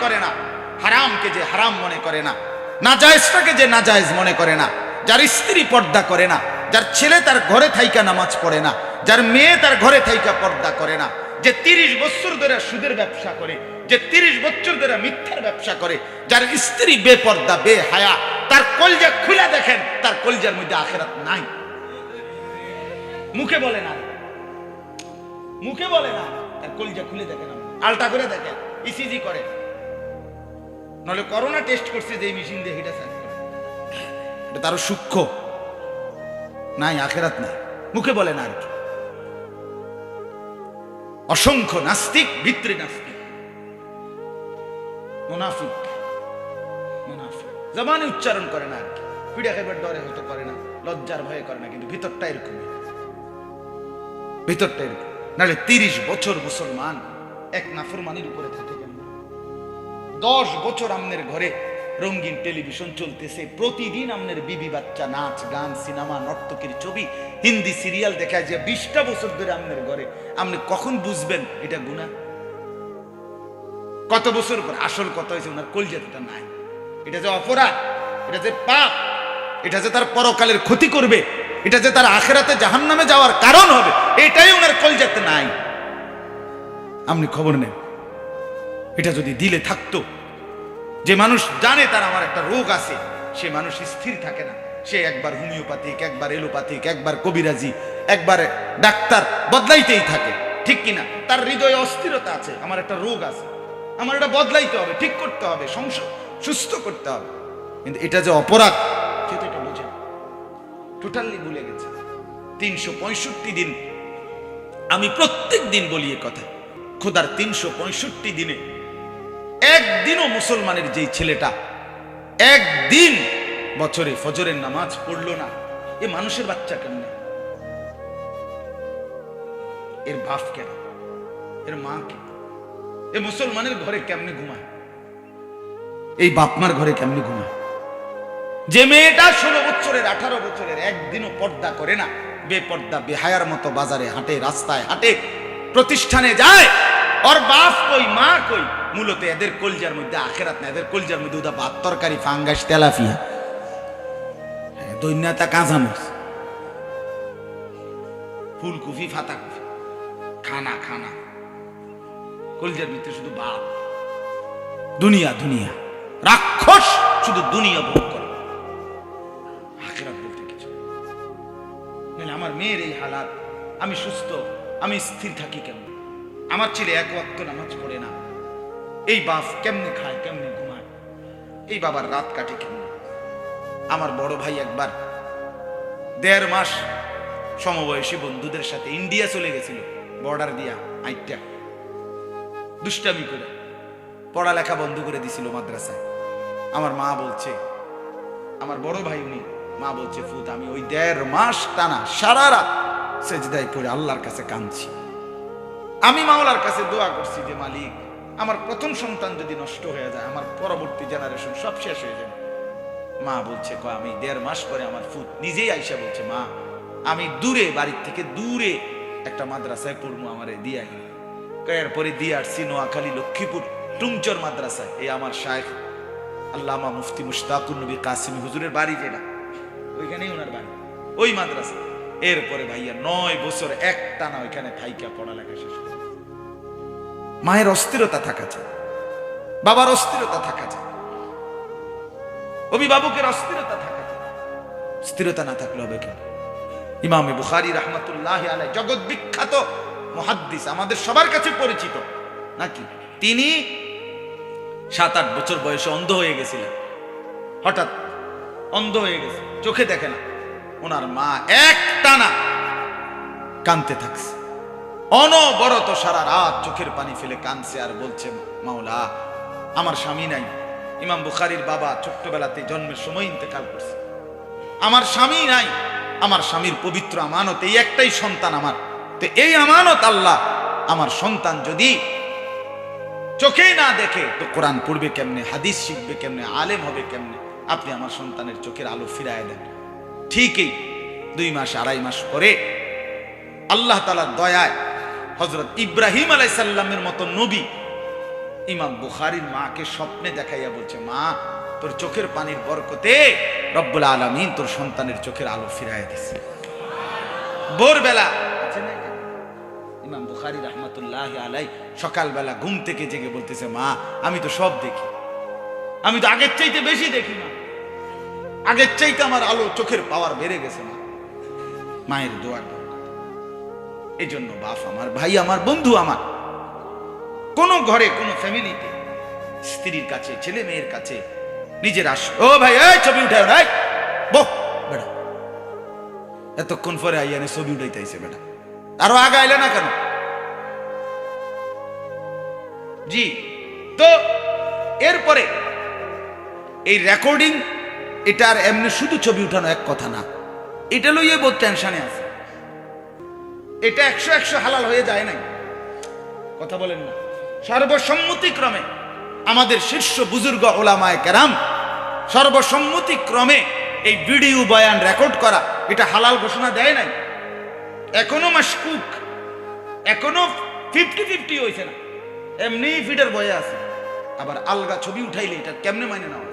করে না। হারামকে যে হারাম মনে করে না। নাজায়েজটাকে যে নাজায়েজ মনে করে না। যার স্ত্রী পর্দা করে না। যার ছেলে তার ঘরে থাইকা নামাজ পড়ে না। যার মেয়ে তার ঘরে থাইকা পর্দা করে না। যে তিরিশ বছর ধরে সুদের ব্যবসা করে। যে তিরিশ বছর ধরে মিথ্যার ব্যবসা করে। যার স্ত্রী বেপর্দা বে হায়া তার কলজা খুলে দেখেন, তার কলজার মধ্যে আখেরাত নাই। মুখে বলে না। মুখে বলে না। তার কলজা খুলে দেখেন। আলটা করে দেখেন। ইসিজি করে। নলে করোনা টেস্ট করছে যে মেশিন দিয়ে হিটা সার্চ এটা তারও সূক্ষ্ম। নাই, আখেরাত নাই। মুখে বলে না আর কি। অসংখ্য নাস্তিক, ভিত্রি নাস্তিক। মুনাফিক। মুনাফিক। উচ্চারণ করে না আর কি। পিড়া খাইবার ডরে হয়তো করে না। লজ্জার ভয়ে করে না, কিন্তু ভিতরটা এরকমই। ভিতরটা এরকম। নাহলে তিরিশ বছর মুসলমান এক নাফরমানির উপরে থাকে। দশ বছর আমনের ঘরে রঙিন টেলিভিশন চলতেছে। প্রতিদিন আমনের বিবি বাচ্চা নাচ, গান, সিনেমা, নর্তকীর ছবি, হিন্দি সিরিয়াল দেখায় যে বিশটা বছর ধরে আমনের ঘরে। আপনি কখন বুঝবেন এটা গুণা? কত বছর পর আসল কথা হয়েছে, ওনার কলজাতটা নাই। এটা যে অপরাধ, এটা যে পাপ, এটা যে তার পরকালের ক্ষতি করবে, এটা যে তার আখেরাতে জাহান নামে যাওয়ার কারণ হবে, এটাই ওনার কলজাতে নাই। আপনি খবর নেন, এটা যদি দিলে থাকতো যে মানুষ জানে তার আমার একটা রোগ আছে, সে মানুষ স্থির থাকে না। সে একবার হোমিওপ্যাথিক, একবার এলোপ্যাথিক, একবার কবিরাজি, একবার ডাক্তার বদলাইতেই থাকে। ঠিক কিনা? তার হৃদয়ে অস্থিরতা আছে, আমার একটা রোগ আছে। আমার এটা বদলাইতে হবে, ঠিক করতে হবে, সংস- সুস্থ করতে হবে। কিন্তু এটা যে অপরাধ, সে তো এটা বোঝে টোটালি ভুলে গেছে। তিনশো পঁয়ষট্টি দিন, আমি প্রত্যেক দিন বলি এ কথা। খোদার তিনশো পঁয়ষট্টি দিনে একদিনও মুসলমানের যেই ছেলেটা একদিন বছরে ফজরের নামাজ পড়ল না, এ মানুষের বাচ্চা কেন এর বাপ কেন? এর মা কে এ মুসলমানের ঘরে কেমনে ঘুমায়? এই বাপমার ঘরে কেমনে ঘুমায়? যে মেয়েটা ষোলো বছরের, আঠারো বছরের, একদিনও পর্দা করে না, বেপর্দা, বেহায়ার মতো বাজারে হাঁটে, রাস্তায় হাঁটে, প্রতিষ্ঠানে যায়, ওর বাপ কই, মা কই? মূলত এদের কলজার মধ্যে আখেরাত না এদের কলজার মধ্যে উদা ভাত তরকারি ফাঙ্গাস তেলাফিয়া হ্যাঁ, দৈন্যতা কাঁচামচ ফুলকুফি ফাতা কুফি খানা খানা। কলজার ভিতরে শুধু বাপ দুনিয়া দুনিয়া। রাক্ষস শুধু দুনিয়া ভোগ করে। আখেরাত বলতে কিছু। নাহলে আমার মেয়ের এই হালাত আমি সুস্থ আমি স্থির থাকি কেমন? আমার ছেলে এক ওয়াক্ত নামাজ পড়ে না। এই বাপ কেমনে খায়, কেমনে ঘুমায়? এই বাবার রাত কাটে কেমনে? আমার বড় ভাই একবার দেড় মাস সমবয়সী বন্ধুদের সাথে ইন্ডিয়া চলে গেছিল, বর্ডার দিয়া আইটা দুষ্টামি করে, পড়ালেখা বন্ধ করে দিছিল মাদ্রাসায়। আমার মা বলছে, আমার বড় ভাই উনি, মা বলছে, ফুত, আমি ওই দেড় মাস টানা সারা রাত সেজদায় পড়ে আল্লাহর কাছে কাঁদছি। আমি মাওলার কাছে দোয়া করছি যে, মালিক আমার প্রথম সন্তান যদি নষ্ট হয়ে যায়, আমার পরবর্তী জেনারেশন সব শেষ হয়ে যাবে। মা বলছে ক আমি দেড় মাস পরে আমার ফুট নিজেই আইসা বলছে, মা, আমি দূরে, বাড়ির থেকে দূরে একটা মাদ্রাসায় পড়ব, আমারে দিয়ে আই এরপরে দিয়ে আসছি নোয়াখালী, লক্ষ্মীপুর, টুংচর মাদ্রাসায়। এই আমার শায়েখ আল্লামা মুফতি মুশতাকুর নবী কাসিমি হুজুরের বাড়ি যেটা, ওইখানেই ওনার বাড়ি, ওই মাদ্রাসা এরপরে ভাইয়া নয় বছর এক টানা ওইখানে থাইকা পড়ালেখা শেষ করে মায়ের অস্থিরতা থাকা চাই। বাবার অস্থিরতা থাকা চাই। অভিভাবকের অস্থিরতা থাকা চাই। স্থিরতা না থাকলে হবে কেন? ইমামে বুখারি রহমতুল্লাহ আলাই জগৎ বিখ্যাত মহাদ্দিস, আমাদের সবার কাছে পরিচিত। নাকি? তিনি সাত, আট বছর বয়সে অন্ধ হয়ে গেছিলেন। হঠাৎ অন্ধ হয়ে গেছে। চোখে দেখে না। ওনার মা এক টানা কানতে থাকছে। অনবরত সারা রাত চোখের পানি ফেলে কানছে আর বলছে, মাওলা, আমার স্বামী নাই। ইমাম বুখারির বাবা ছোট্টবেলাতে জন্মের সময় ইন্তেকাল করছে। আমার স্বামী নাই, আমার স্বামীর পবিত্র আমানত, এই একটাই সন্তান আমার। তো এই আমানত আল্লাহ আমার সন্তান যদি চোখেই না দেখে, তো কোরআন পড়বে কেমনে, হাদিস শিখবে কেমনে, আলেম হবে কেমনে? আপনি আমার সন্তানের চোখের আলো ফিরায় দেন। ঠিকই দুই মাস, আড়াই মাস পরে আল্লাহ তালার দয়ায় হজরত ইব্রাহিম আলাইসাল্লামের মতো নবী। ইমাম বুখারির মাকে স্বপ্নে দেখাইয়া বলছে, মা, তোর চোখের পানির বরকতে রব্বুল আলমিন তোর সন্তানের চোখের আলো ফিরাইয়া দিছে। ভোরবেলা? ইমাম বুখারি রহমতুল্লাহ আলাই সকালবেলা ঘুম থেকে জেগে বলতেছে, মা, আমি তো সব দেখি। আমি তো আগের চাইতে বেশি দেখি না আগের চাইতে আমার আলো চোখের পাওয়ার বেড়ে গেছে, মা। মায়ের দোয়ার। এই জন্য বাপ আমার, ভাই আমার, বন্ধু আমার। কোন ঘরে, কোন ফ্যামিলিতে, স্ত্রীর কাছে, ছেলে মেয়ের কাছে নিজের আস ও ভাই, এই ছবি উঠায় ভাই বহ, বেটা। এতক্ষণ পরে আইয়ানে ছবি উঠাইতেছে বেটা। আরও আগে আইলে না কেন? জি, তো এরপরে এই রেকর্ডিং এটা আর এমনি শুধু ছবি উঠানো এক কথা না। এটা লইয়ে বহুত টেনশনে আছে। এটা একশো একশো হালাল হয়ে যায় নাই। কথা বলেন না। সর্বসম্মতিক্রমে আমাদের শীর্ষ বুজুর্গ ওলামায় কেরাম, সর্বসম্মতিক্রমে এই ভিডিও বয়ান রেকর্ড করা, এটা হালাল ঘোষণা দেয় নাই। এখনও মাসকুক এখনও ফিফটি ফিফটি হয়েছে না। এমনি ফিডার বয়ে আছে। আবার আলগা ছবি উঠাইলে এটা কেমনে মানে নেওয়া?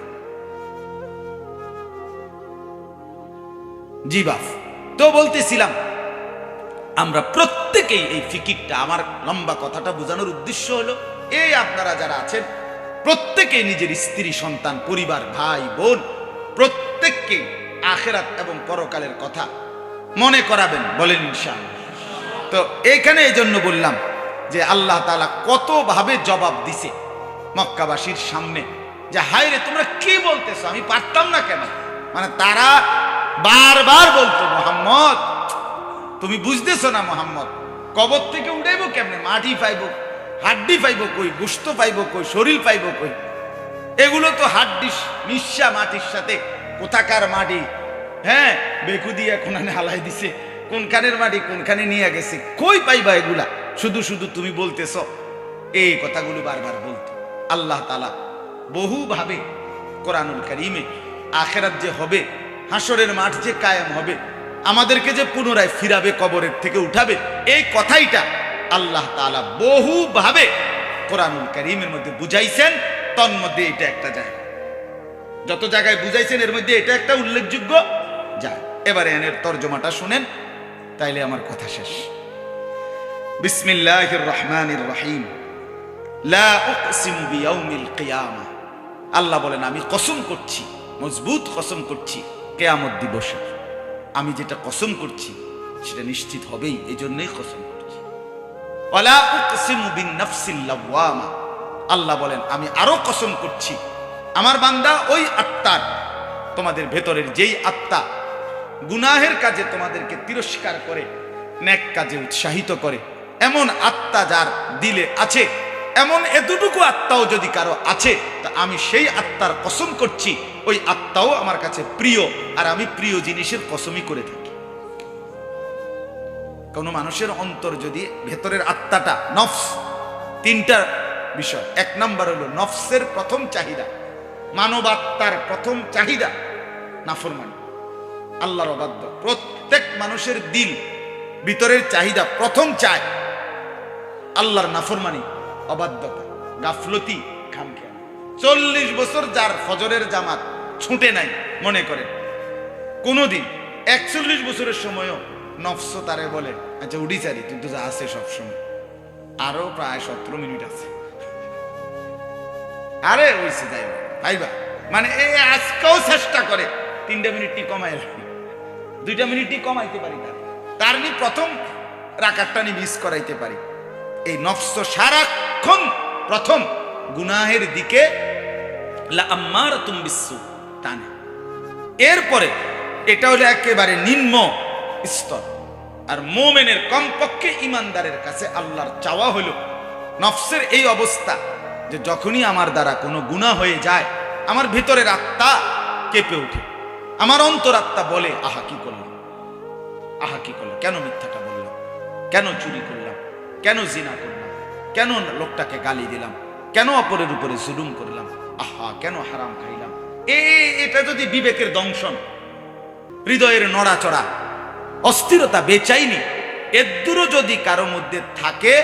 জি বাফ তো বলতেছিলাম আমরা প্রত্যেকেই এই ফিকিরটা, আমার লম্বা কথাটা বোঝানোর উদ্দেশ্য হলো, এই আপনারা যারা আছেন প্রত্যেকে নিজের স্ত্রী, সন্তান, পরিবার, ভাই, বোন, প্রত্যেককে আখেরাত এবং পরকালের কথা মনে করাবেন, বলেন ইনশাআল্লাহ। তো এখানে এই জন্য বললাম যে আল্লাহ তাআলা কতভাবে জবাব দিছে মক্কাবাসীর সামনে, যে হায় রে তোমরা কি বলতেছো? আমি পারতাম না কেন? মানে তারা বারবার বলতো, মোহাম্মদ তুমি বুঝতেছো না, মোহাম্মদ? কবর থেকে উঠাইব কেমনে? মাটি পাইব, হাড্ডি পাইব কই? গুস্ত পাইব কই? শরীর পাইব কই? এগুলো তো হাড্ডি মিশা মাটির সাথে। কোথাকার মাটি? হ্যাঁ বেকু দিয়ে কোনখানে হালাই দিছে। কোনখানের মাটি, কোনখানে নিয়ে গেছে? কই পাইবা এগুলা? শুধু শুধু তুমি বলতেছ। এই কথাগুলো বারবার বলতো। আল্লাহ তালা বহুভাবে কোরআনুল করিমে আখেরাত যে হবে হাসরের মাঠ যে কায়েম হবে আমাদেরকে যে পুনরায় ফিরাবে, কবরের থেকে উঠাবে, এই কথাইটা আল্লাহ তাআলা বহুভাবে কোরআনুল করিমের মধ্যে বুঝাইছেন। তন্মধ্যে এটা একটা জায়গা। যত জায়গায় বুঝাইছেন, এর মধ্যে এটা একটা উল্লেখযোগ্য যায় এবারে এনের তর্জমাটা শুনেন, তাইলে আমার কথা শেষ। বিসমিল্লাহির রহমানির রহিম। আল্লাহ বলেন, আমি কসম করছি, মজবুত কসম করছি, কেয়ামত দিবসে। আমি যেটা কসম করছি, সেটা নিশ্চিত হবেই এই জন্যই কসম করছি। আল্লাহ বলেন, আমি আরও কসম করছি, আমার বান্দা ওই আত্মার, তোমাদের ভেতরের যেই আত্মা, গুনাহের কাজে তোমাদেরকে তিরস্কার করে নেক কাজে উৎসাহিত করে, এমন আত্মা যার দিলে আছে, এমন এতটুকু আত্মাও যদি কারও আছে, তা আমি সেই আত্মার কসম করছি ওই আত্মাও আমার কাছে প্রিয়, আর আমি প্রিয় জিনিসের কসমই করে থাকি। কোনো মানুষের অন্তর যদি ভেতরের আত্মাটা, নফস, তিনটা বিষয়। এক নাম্বার হলো নফসের প্রথম চাহিদা। মানব আত্মার প্রথম চাহিদা নাফরমানি। আল্লাহর অবাধ্য। প্রত্যেক মানুষের দিল ভিতরের চাহিদা প্রথম চায় আল্লাহর নাফরমানি, অবাধ্যতা, গাফলতি খামখেয়া চল্লিশ বছর যার ফজরের জামাত ছুটে নাই, মনে করেন। কোনোদিন, একচল্লিশ বছরের সময়ও নফস তারে বলে আচ্ছা উঠি চারি তুই তো যা আছে সবসময় আরও প্রায় সতেরো মিনিট আছে। আরে ওইসে যাই ভাইবা। মানে এ আজকেও চেষ্টা করে, তিনটা মিনিটটি কমাই রাখি। দুইটা মিনিটই কমাইতে পারি তার তার নি প্রথম রাকারটা নি মিস করাইতে পারি। এই নফস সারাক্ষণ প্রথম গুনাহের দিকে, লা আম্মার তুম বিশ্বু টানে। এরপরে এটা হলো একেবারে নিম্ন স্তর। আর মোমেনের কমপক্ষে ইমানদারের কাছে আল্লাহর চাওয়া হলো, নফসের এই অবস্থা যে যখনই আমার দ্বারা কোনো গুণা হয়ে যায়, আমার ভিতরের আত্মা কেঁপে ওঠে। আমার অন্তরাত্মা বলে, আহা, কি করলাম? আহা, কি করলাম? কেন মিথ্যাটা বললাম? কেন চুরি করলাম? কেন জিনা করলাম? কেন লোকটাকে গালি দিলাম? কেন অপরের উপরে জুলুম করলাম? আহা, কেন হারাম খাইলাম? এ এটা যদি বিবেকের দংশন, হৃদয়ের নড়াচড়া, অস্থিরতা বেচাইনি এদুরও যদি কারও মধ্যে থাকে,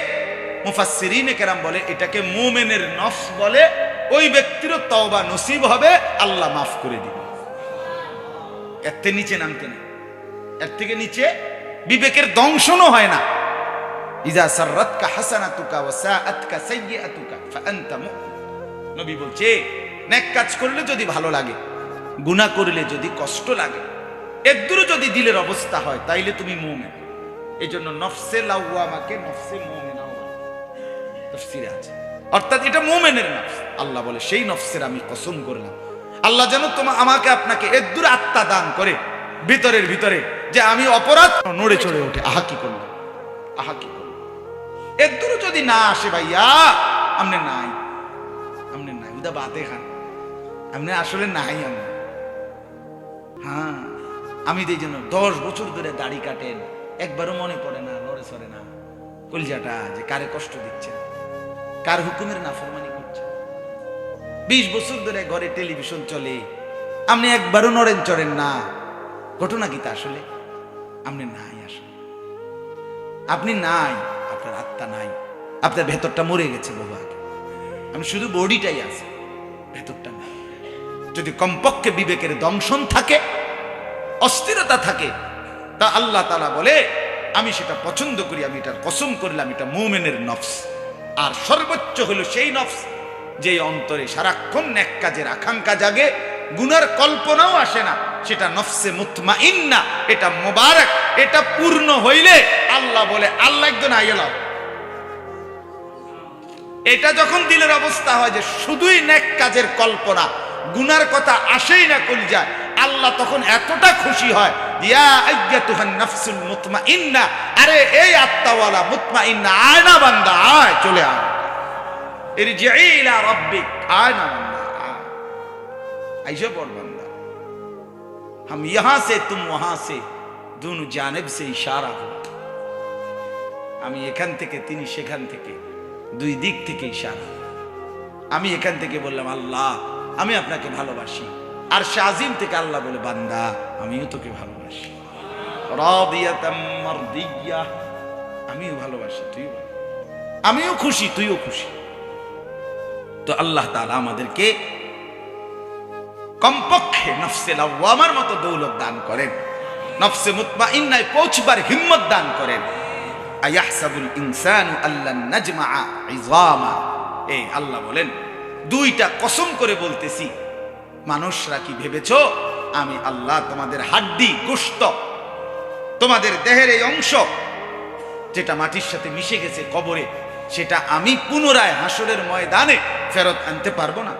মুফাসসিরিনে কেরাম বলে, এটাকে মুমিনের নফস বলে, ওই ব্যক্তিরও তওবা নসিব হবে, আল্লাহ মাফ করে দিবে। এর থেকে নিচে নামতে নেই। এর থেকে নিচে বিবেকের দংশনও হয় না। ইজা সাররাতকা হাসানাতুকা ওয়া সাআতকা সাইয়্যাতুকা ফাআনতা মুমিন। নবী বলছে নেক কাজ করলে যদি ভালো লাগে, গুনাহ করলে যদি কষ্ট লাগে এদুরও যদি দিলের অবস্থা হয়, তাইলে তুমি মুমিন। এই জন্য নফসে লাউয়ামাকে নফসে মুমিনা তাফসিরে আছে। অর্থাৎ এটা মুমিনের নফস। আল্লাহ বলে, সেই নফসের আমি কসম করলাম। আল্লাহ যেন তোমা আমাকে আপনাকে এদুর আত্মা দান করে, ভিতরের ভিতরে, যে আমি অপরাধ নড়ে চড়ে ওঠে আহা, কি করলাম আহা, কি করলাম এদুরও যদি না আসে ভাইয়া, আমনে নাই। আমনে নাই। উদা বাতে খান। আমনে আসলে নাই আমনে হ্যাঁ আমি এই জন্য দশ বছর ধরে দাড়ি কাটেন, একবারও মনে পড়ে না, নড়ে সরে না। কলজাটা যে কারে কষ্ট দিচ্ছে, কার হুকুমের নাফরমানি করছে। বিশ বছর ধরে ঘরে টেলিভিশন চলে, আপনি একবারও নড়েন চড়েন না। ঘটনা কি তা আসলে? আপনি নাই আসলে। আপনি নাই, আপনার আত্মা নাই, আপনার ভেতরটা মরে গেছে বাবা। আমি শুধু বডিটাই আছে, ভেতরটা নাই। যদি কমপক্ষে বিবেকের দংশন থাকে, অস্থিরতা থাকে, তা আল্লাহ তালা বলে, আমি সেটা পছন্দ করি, আমি এটার কসম করলাম, এটা মোমেনের নফস। আর সর্বোচ্চ হলো সেই নফস, যে অন্তরে সারাক্ষণ ন্যাক কাজের আকাঙ্ক্ষা জাগে, গুনার কল্পনাও আসে না, সেটা নফসে মুতমা ইন্না এটা মোবারক, এটা পূর্ণ হইলে আল্লাহ বলে, আল্লাহ একজন আইলাম এটা যখন দিলের অবস্থা হয় যে শুধুই নেক কাজের কল্পনা গুনার কথা আসেই না কল যায় আল্লাহ তখন এতটা খুশি হয় ইয়া আইয়াতুহান নাফসুল মুতমাইন্না আরে এই আত্মাওয়ালা মুতমাইন্না আয় না বান্দা আয় চলে আয় ইরজিই ইলা রাব্বিক আয় না বান্দা আয় আইসা পড় বান্দা हम यहां से तुम वहां से दोनों জানেব से इशारा हुआ আমি এখান থেকে তিনি সেখান থেকে দুই দিক থেকে ইশারা আমি এখান থেকে বললাম আল্লাহ আমি আপনাকে ভালোবাসি। আর শাজিম থেকে আল্লাহ বলে, বান্দা, আমিও তোকে ভালোবাসি। আমিও ভালোবাসি ভালো। আমিও খুশি, তুইও খুশি। তো আল্লাহ তালা আমাদেরকে কমপক্ষে নফসে লাওয়ামার মতো দৌলত দান করেন। নফসে মুতমাইন্নায় পৌঁছবার হিম্মত দান করেন। আয়াহসাবুল ইনসানু আল্লাহ নাজমা ইজামা। আল্লাহ বলেন দুইটা কসম করে বলতেছি। মানুষরা কি ভেবেছ? আমি আল্লাহ তোমাদের হাড্ডি গোস্ত তোমাদের দেহের এই অংশ, যেটা মাটির সাথে মিশে গেছে কবরে, সেটা আমি পুনরায় হাসরের ময়দানে ফেরত আনতে পারব না।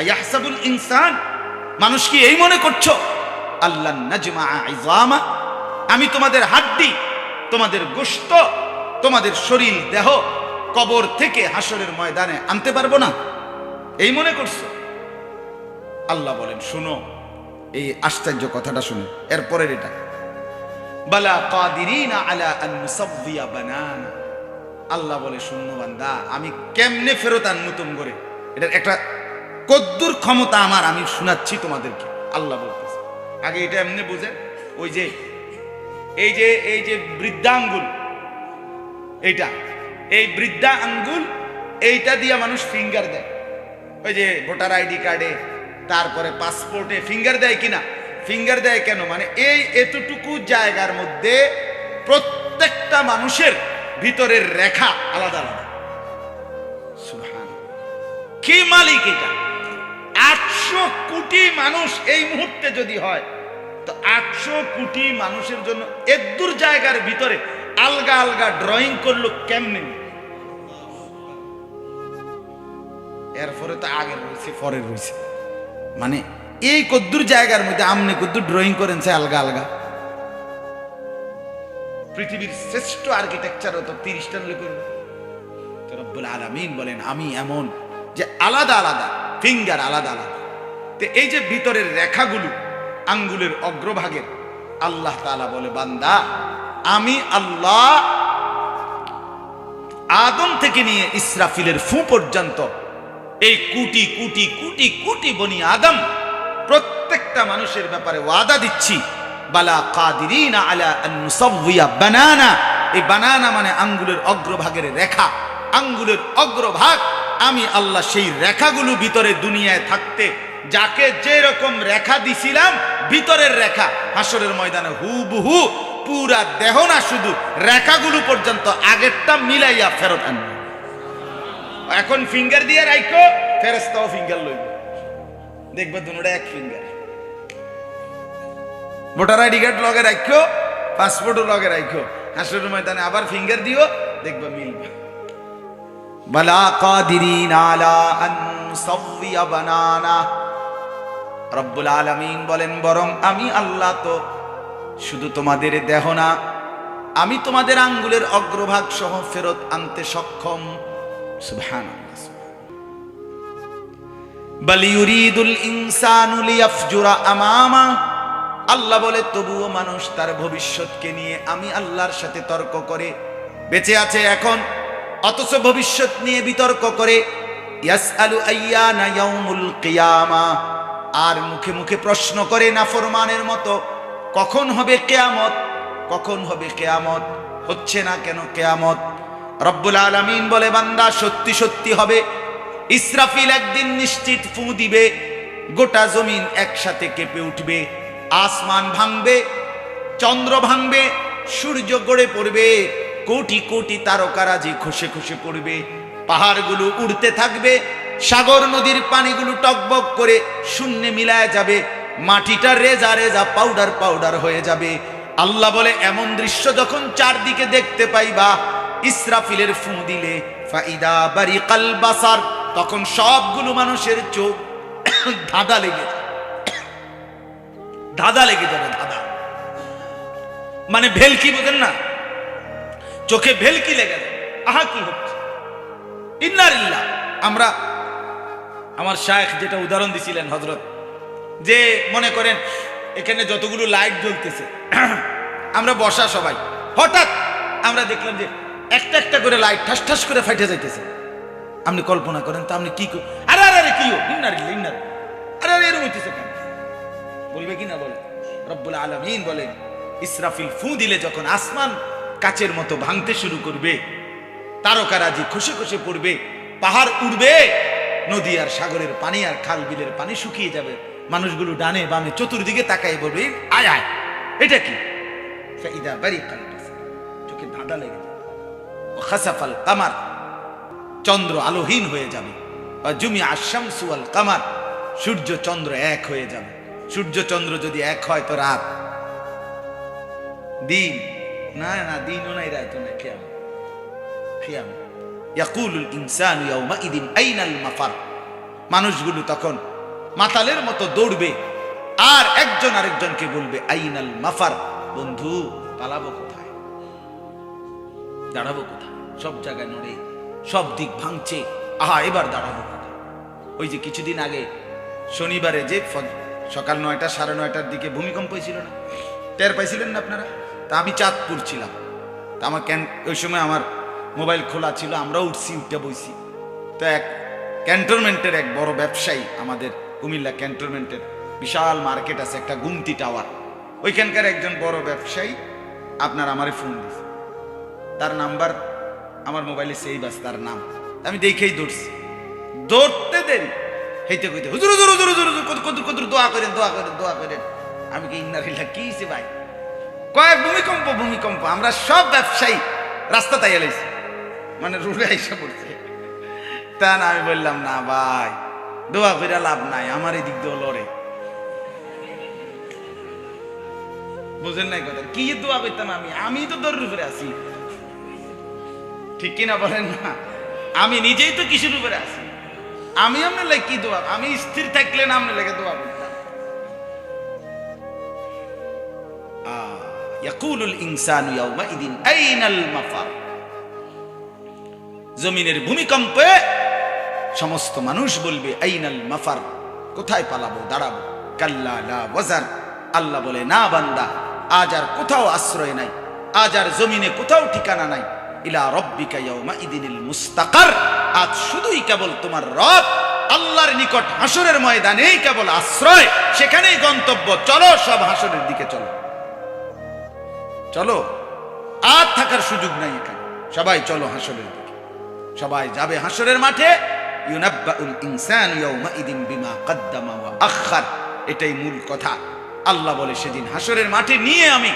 আয়াহসাবুল ইনসান, মানুষ কি এই মনে করছ? আল্লাহ নাজমা আমি তোমাদের হাড্ডি, তোমাদের গোস্ত তোমাদের শরীর দেহ কবর থেকে হাসরের ময়দানে আনতে পারব না? এই মনে করছ? আল্লাহ বলেন, শুনো, এই আশ্চর্য কথাটা শুনো। এরপরের এটা। আল্লাহ বলে শূন্য বান্দা, আমি কেমনে ফেরত আনমু তুম করে? এটার একটা কদ্দুর ক্ষমতা আমার, আমি শোনাচ্ছি তোমাদেরকে। আল্লাহ বলতেছে। আগে এটা এমনি বুঝেন, ওই যে, এই যে এই যে বৃদ্ধা আঙ্গুল এইটা। এই বৃদ্ধা আঙ্গুল, এইটা দিয়া মানুষ ফিঙ্গার দেয়। ওই যে ভোটার আইডি কার্ডে তারপরে পাসপোর্টে ফিঙ্গার দেয় কিনা? ফিঙ্গার দেয় কেন? মানে এই এতটুকু জায়গার মধ্যে প্রত্যেকটা মানুষের ভিতরের রেখা আলাদা আলাদা। কি মালিক এটা? আটশো কোটি মানুষ এই মুহূর্তে যদি হয়, তো আটশো কোটি মানুষের জন্য এদুর জায়গার ভিতরে আলগা আলগা ড্রয়িং করল কেমনে? এরপরে তো আগে রয়েছে পরে রয়েছে। মানে এই কদ্দুর জায়গার মধ্যে আমনে কদ্দুর ড্রয়িং করেন সে আলগা আলগা। পৃথিবীর শ্রেষ্ঠ আর্কিটেকচার তো তিরিশটা তো রব্বুল আলামিন বলেন, আমি এমন যে আলাদা আলাদা ফিঙ্গার আলাদা আলাদা। তো এই যে ভিতরের রেখাগুলো, আঙ্গুলের অগ্রভাগের, আল্লাহ তাআলা বলে, বান্দা, আমি আল্লাহ আদম থেকে নিয়ে ইসরাফিলের ফু পর্যন্ত এই কুটি কুটি কুটি কুটি বনি আদম প্রত্যেকটা মানুষের ব্যাপারে ওয়াদা দিচ্ছি। বালা কাদিরিনা আলা আন নুসাউইয়া বানানা। এই বানানা মানে আঙ্গুলের অগ্রভাগের রেখা। আঙ্গুলের অগ্রভাগ, আমি আল্লাহ সেই রেখাগুলো ভিতরে দুনিয়ায় থাকতে, যাকে যে রকম রেখা দিছিলাম, ভিতরের রেখা। হাসরের ময়দানে হুবহু পুরা দেহ না, শুধু রেখাগুলো পর্যন্ত আগেরটা মিলাইয়া ফেরত আনবে। এখন ফিঙ্গার দিয়ে রাইখো ফেরেস্তাও ফিঙ্গার লইব। দেখবে দুটা এক ফিঙ্গার ভোটার আইডি কার্ড লগে রাখো পাসপোর্টও লগে রাখো হাসরের ময়দানে আবার ফিঙ্গার দিও, দেখবে মিলবে। বালা কাদিরিন আলা আন সাওয়িয়া বানানা। রব্বুল আলামিন বলেন, বরং আমি আল্লাহ তো শুধু তোমাদের দেহ না, আমি তোমাদের আঙ্গুলের অগ্রভাগ সহ ফেরত আনতে সক্ষম। আল্লাহ বলে, তবুও মানুষ তার ভবিষ্যৎকে নিয়ে আমি আল্লাহর সাথে তর্ক করে বেঁচে আছে এখন। অথচ ভবিষ্যৎ নিয়ে বিতর্ক করে। আর মুখে মুখে প্রশ্ন করে না ফরমানের মতো, কখন হবে কেয়ামত? কখন হবে কেয়ামত? হচ্ছে না কেন কেয়ামত? রব্বুল আলামিন বলে, বান্দা, সত্যি সত্যি হবে। ইসরাফিল একদিন নিশ্চিত ফু দিবে, গোটা জমিন একসাথে কেঁপে উঠবে, আসমান ভাঙবে, চন্দ্র ভাঙবে, সূর্য গড়ে পড়বে, কোটি কোটি তারকারাজি খসে খসে পড়বে, পাহাড়গুলো উড়তে থাকবে, সাগর নদীর পানিগুলো টকবক করে শূন্যে মিলায় যাবে, মাটিটা রেজা রেজা পাউডার পাউডার হয়ে যাবে। আল্লাহ বলে, এমন দৃশ্য যখন চারদিকে দেখতে পাইবা ইসরাফিলের ফু দিলে, ফাইদা বাড়ি কালবাসার তখন সবগুলো মানুষের চোখ ধাঁধা লেগে ধাঁধা লেগে যাবে, ধাঁধা। মানে ভেলকি বোঝেন না? চোখে ভেলকি লেগে আহা, কি হচ্ছে? ইন্নারিল্লাহ আমরা, আমার শায়েখ যেটা উদাহরণ দিছিলেন হজরত যে মনে করেন, এখানে যতগুলো লাইট জ্বলতেছে, আমরা বসা সবাই। হঠাৎ আমরা দেখলাম যে একটা একটা করে লাইট ঠাস ঠাস করে ফাইটে যাইতেছে। আপনি কল্পনা করেন তো আপনি কি আরে আরে আরে, কি? ইন্নার ইন্নার আরে আরে, এরকম হইতেছে কেন? বলবে কি না বলে রব্বুল আলমিন বলেন, ইসরাফিল ফু দিলে যখন আসমান কাচের মতো ভাঙতে শুরু করবে, তারকারাজি খুশি খুশি পড়বে, পাহাড় উড়বে, নদী আর সাগরের পানি আর খাল বিলের পানি শুকিয়ে যাবে। মানুষগুলো ডানে বামে চতুর্দিকে তাকাই বলবে, আয় আয়। এটা কি? চোখে ধাঁধা লেগে খাসাফাল কামার। চন্দ্র আলোহীন হয়ে যাবে। জুমি আশামসু কামার। সূর্য চন্দ্র এক হয়ে যাবে। সূর্য চন্দ্র যদি এক হয় তো রাত। দিন। না না, দিনও নাই, রাতও নাই খেয়াল খেয়াল ইয়াকুলুল ইনসানু ইয়াউমাইদিন আইনাল মাফার। মানুষগুলো তখন মাতালের মতো দৌড়বে। আর একজন আরেকজনকে বলবে, আইনাল মাফার। বন্ধু, পালাবো দাঁড়াবো কোথায়? সব জায়গায় নড়ে, সব দিক ভাঙছে আহা, এবার দাঁড়াবো কোথায়? ওই যে কিছুদিন আগে শনিবারে যে সকাল নয়টা, সাড়ে নয়টার দিকে ভূমিকম্প হয়েছিল না? টের পাইছিলেন না আপনারা? তা আমি চাঁদপুর ছিলাম। তা আমার ক্যান, ওই সময় আমার মোবাইল খোলা ছিল আমরা উঠছি, উঠে বইছি। তো এক ক্যান্টনমেন্টের এক বড় ব্যবসায়ী আমাদের কুমিল্লা ক্যান্টনমেন্টের বিশাল মার্কেট আছে, একটা গুমতি টাওয়ার। ওইখানকার একজন বড় ব্যবসায়ী আপনার আমারে ফোন দিছে তার নাম্বার আমার মোবাইলে সেই বাস তার নাম। আমি দেখেই দৌড়ছি দৌড়তে দেরি। হেইতে কইতে, হুজুর হুজুর হুজুর হুজুর হুজুর কত কত কত দোয়া করেন দোয়া করেন দোয়া করেন। আমি কি ইন্নারিল্লা কি হইছে ভাই? কয়েক ভূমিকম্প ভূমিকম্প, আমরা সব ব্যবসায়ী রাস্তা তাই এলাইছি। মানে রুড়ে আইসা পড়ছে। তা না, আমি বললাম, না ভাই, দোয়া করে লাভ নাই, আমার এই দিক দিয়ে লড়ে। বুঝেন নাই কথা, কি দোয়া করতাম আমি? আমি তো দৌড়ের উপরে আছি। ঠিক কিনা বলেন না? আমি নিজেই তো কিসের উপরে আছি। আমি আপনার লাগে কি দোয়া? আমি স্থির থাকলে না আপনার লাগে দোয়া করতাম। ইয়াকুলুল ইনসানু ইয়াউমাইদিন আইনাল মাফার জমিনের ভূমিকম্পে সমস্ত মানুষ বলবে, আইনাল মাফার, কোথায় পালাবো, দাঁড়াবো? কাল্লা লা ওয়াজার। আল্লাহ বলে, না বান্দা, আজ আর কোথাও আশ্রয় নাই। আজ আর জমিনে কোথাও ঠিকানা নাই। ইলা রব্বিকা ইয়াউমা ইদিনিল মুস্তাকার। আজ শুধুই কেবল তোমার রব, আল্লাহর নিকট হাসরের ময়দানেই কেবল আশ্রয়, সেখানেই গন্তব্য। চলো সব হাসরের দিকে চলো। চলো, আর থাকার সুযোগ নাই এখানে। সবাই চলো হাসরের দিকে। সবাই যাবে হাসরের মাঠে। ইউনাব্বাউল ইনসান ইয়াউমাইদিন বিমা কদ্দামা ওয়া আখার এটাই মূল কথা। আল্লাহ বলে, সেদিন হাসরের মাঠে নিয়ে আমি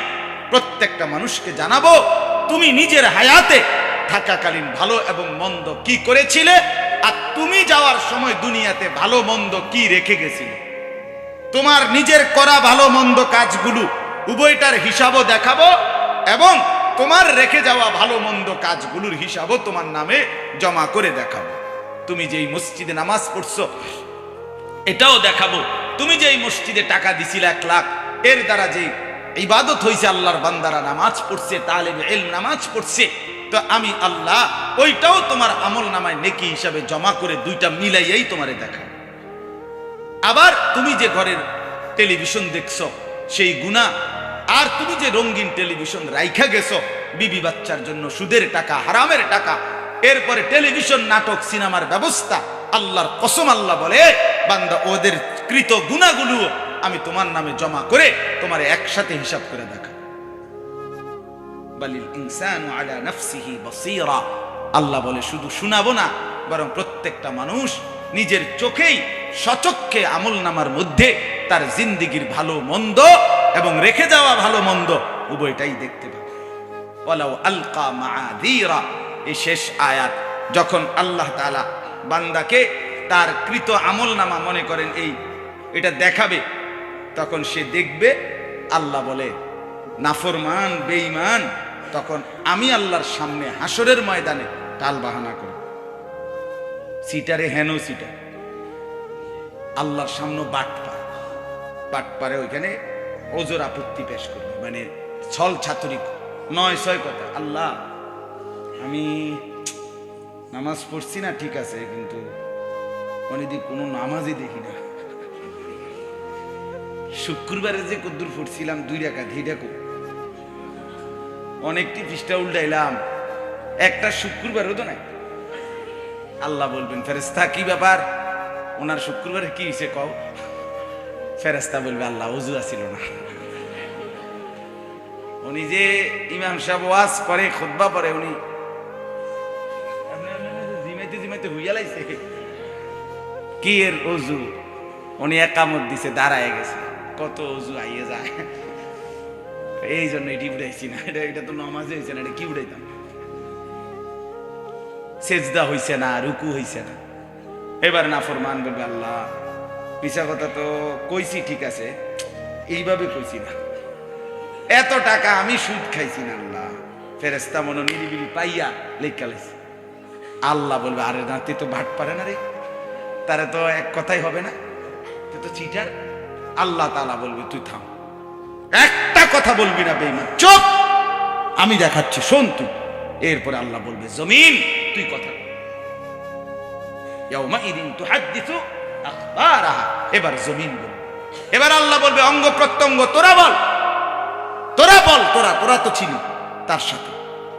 প্রত্যেকটা মানুষকে জানাব তুমি নিজের হায়াতে থাকাকালীন ভালো এবং মন্দ কি করেছিলে? আর তুমি যাওয়ার সময় দুনিয়াতে ভালো মন্দ কি রেখে গেছিলে? তোমার নিজের করা ভালো মন্দ কাজগুলো উভয়টার হিসাবও দেখাবো এবং তোমার রেখে যাওয়া ভালো মন্দ কাজগুলোর হিসাবও তোমার নামে জমা করে দেখাবো। তুমি যেই মসজিদে নামাজ পড়ছো, এটাও দেখাবো। তুমি যেই মসজিদে টাকা দিছিলে এক লাখ, এর দ্বারা যে ইবাদত হয়েছে আল্লাহর বান্দারা নামাজ পড়ছে তালেব এল নামাজ পড়ছে, তো আমি আল্লাহ ওইটাও তোমার আমল নামায় নেকি হিসাবে জমা করে দুইটা মিলাইয়াই তোমারে দেখাবো আবার তুমি যে ঘরের টেলিভিশন দেখছ, সেই গুণা আর তুমি যে রঙিন টেলিভিশন রাইখা গেছো, বিবি বাচ্চার জন্য সুদের টাকা, হারামের টাকা, এরপরে টেলিভিশন, নাটক, সিনেমার ব্যবস্থা, আল্লাহর কসম আল্লাহ বলে, বান্দা, ওদের কৃত গুণাগুলো আমি তোমার নামে জমা করে তোমার একসাথে হিসাব করে দেখা। বালিল ইনসানু আলা নাফসিহি বাসীরা। আল্লাহ বলে, শুধু শোনাবো না, বরং প্রত্যেকটা মানুষ নিজের চোখেই সচক্ষে আমল নামার মধ্যে তার জিন্দিগির ভালো মন্দ এবং রেখে যাওয়া ভালো মন্দ উভয়টাই দেখতে পাবে। ওয়ালাউ আলকা মাআযীরা এই শেষ আয়াত, যখন আল্লাহ তাআলা বান্দাকে তার কৃত আমল নামা মনে করেন, এই এটা দেখাবে তখন সে দেখবে, আল্লাহ বলে, নাফরমান, বেঈমান, তখন আমি আল্লাহর সামনে হাসরের ময়দানে টাল বাহানা করব সিটারে হেন সিটার আল্লাহর সামনে বাটপা বাটপারে ওইখানে ওজোর আপত্তি পেশ করবে মানে ছল ছাতুরি নয়, ছয় কথা, আল্লাহ, আমি নামাজ পড়ছি না, ঠিক আছে, কিন্তু অনেকদিন কোনো নামাজই দেখি না। শুক্রবারে যে কদ্দুর ফুটছিলাম, দুই রাখা ধি ডাকো অনেকটি পৃষ্ঠা উল্টাইলাম। একটা শুক্রবারও তো নাই আল্লাহ বলবেন ফেরেস্তা কি ব্যাপার? ওনার শুক্রবারে কি হয়েছে কও? ফেরেস্তা বলবে, আল্লাহ, অজু আসিল না। উনি যে ইমাম সাহেব ওয়াজ করে, খুতবা পরে উনি জিমাইতে জিমাইতে হইয়া লাইছে। কি এর অজু? উনি একামত দিছে, দাঁড়ায় গেছে। কত অজু আইয়ে যায়। এই জন্য এটি উড়াইছি না। এটা এটা তো নমাজে হয়েছে না, এটা কি উড়াইতাম? সেজদা হইছে না, রুকু হইছে না। এবার না ফরমান বলবে, আল্লাহ পিছা কথা তো কইছি ঠিক আছে, এইভাবে কইছি না। এত টাকা আমি সুদ খাইছি না, আল্লাহ। ফেরেস্তা মনো নিরিবিলি পাইয়া লেখা লাইছি আল্লাহ বলবে, আরে না তুই তো ভাট পারে না রে। তারা তো এক কথাই হবে না। তুই তো চিটার আল্লাহ তালা বলবে, তুই থাম। একটা কথা বলবি না বেইমান চোখ আমি দেখাচ্ছি, শোন তুই। এরপরে আল্লাহ বলবে, জমিন, তুই কথা। এবার জমিন বল। এবার আল্লাহ বলবে, অঙ্গ প্রত্যঙ্গ তোরা বল। তোরা বল, তোরা তোরা তো ছিলি তার সাথে।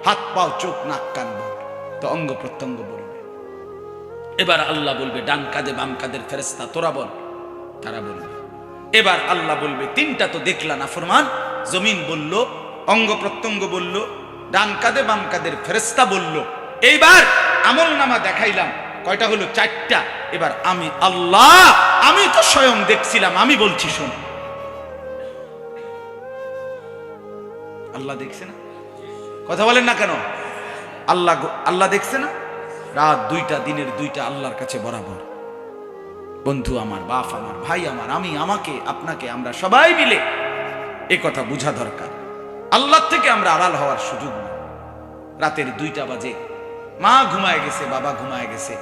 হাত, পাও, চোখ, নাক, কান, বল। তো অঙ্গ প্রত্যঙ্গ বলবে। এবার আল্লাহ বলবে, ডান কাঁধে বাম কাঁধের ফেরেস্তা তোরা বল। তারা বলবে এবার আল্লাহ বলবে, তিনটা তো দেখলা না ফরমান। জমিন বলল, অঙ্গ প্রত্যঙ্গ বলল, ডান কাঁধে বাম কাঁধের ফেরেস্তা বলল। এইবার আমল নামা দেখাইলাম, কয়টা হলো? চারটা। এবার আমি আল্লাহ, আমি তো স্বয়ং দেখছিলাম, আমি বলছি, শোন। আল্লাহ দেখছে না? কথা বলেন না কেন? আল্লাহ আল্লাহ দেখছে না? রাত দুইটা, দিনের দুইটা আল্লাহর কাছে বরাবর। বন্ধু, আমার বাপ, আমার ভাই, আমার আমি, আমাকে, আপনাকে আমরা সবাই মিলে এ কথা বোঝা দরকার। আল্লাহ থেকে আমরা আড়াল হওয়ার সুযোগ নেই। রাতের দুইটা বাজে। মা ঘুমায় গেছে, বাবা ঘুমায় গেছে।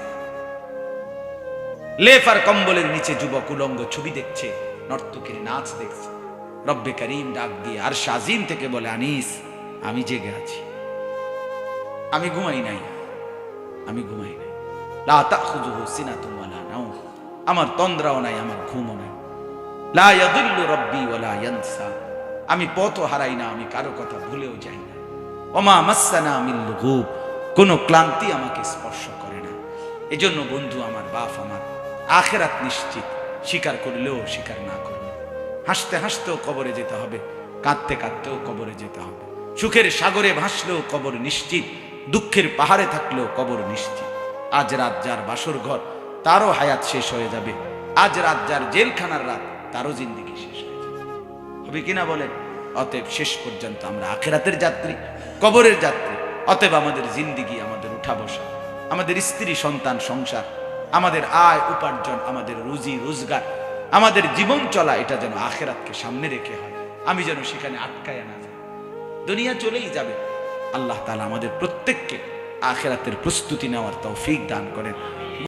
লেফ আর কম্বলের নিচে যুবক উলঙ্গ ছবি দেখছে, নর্তকের নাচ দেখছে। রব্বে করিম ডাক দিয়ে আর শাজিম থেকে বলে, আনিস, আমি জেগে আছি। আমি ঘুমাই নাই। আমি ঘুমাই নাই। লা আমার তন্দ্রাও নাই, আমার ঘুমও নাই। রাব্বি ইয়ানসা। আমি পথও হারাই না, আমি কারও কথা ভুলেও যাই না। মাসানা ক্লান্তি আমাকে স্পর্শ করে না। এজন্য বন্ধু আমার, বাপ আমার, আখেরাত নিশ্চিত স্বীকার করলেও স্বীকার না করলে হাসতে হাসতেও কবরে যেতে হবে, কাঁদতে কাঁদতেও কবরে যেতে হবে। সুখের সাগরে ভাসলেও কবর নিশ্চিত, দুঃখের পাহাড়ে থাকলেও কবর নিশ্চিত। আজ রাত যার বাসর ঘর তারও হায়াত শেষ হয়ে যাবে। আজ রাত যার জেলখানার রাত, তারও জিন্দিগি শেষ হয়ে যাবে। হবে কিনা বলেন? অতএব শেষ পর্যন্ত আমরা আখেরাতের যাত্রী, কবরের যাত্রী। অতএব আমাদের জিন্দিগি, আমাদের উঠা বসা, আমাদের স্ত্রী, সন্তান, সংসার, আমাদের আয়, উপার্জন, আমাদের রুজি, রোজগার, আমাদের জীবন চলা, এটা যেন আখেরাতকে সামনে রেখে হয়। আমি যেন সেখানে আটকায় না যাই। দুনিয়া চলেই যাবে। আল্লাহ তালা আমাদের প্রত্যেককে আখেরাতের প্রস্তুতি নেওয়ার তৌফিক দান করেন।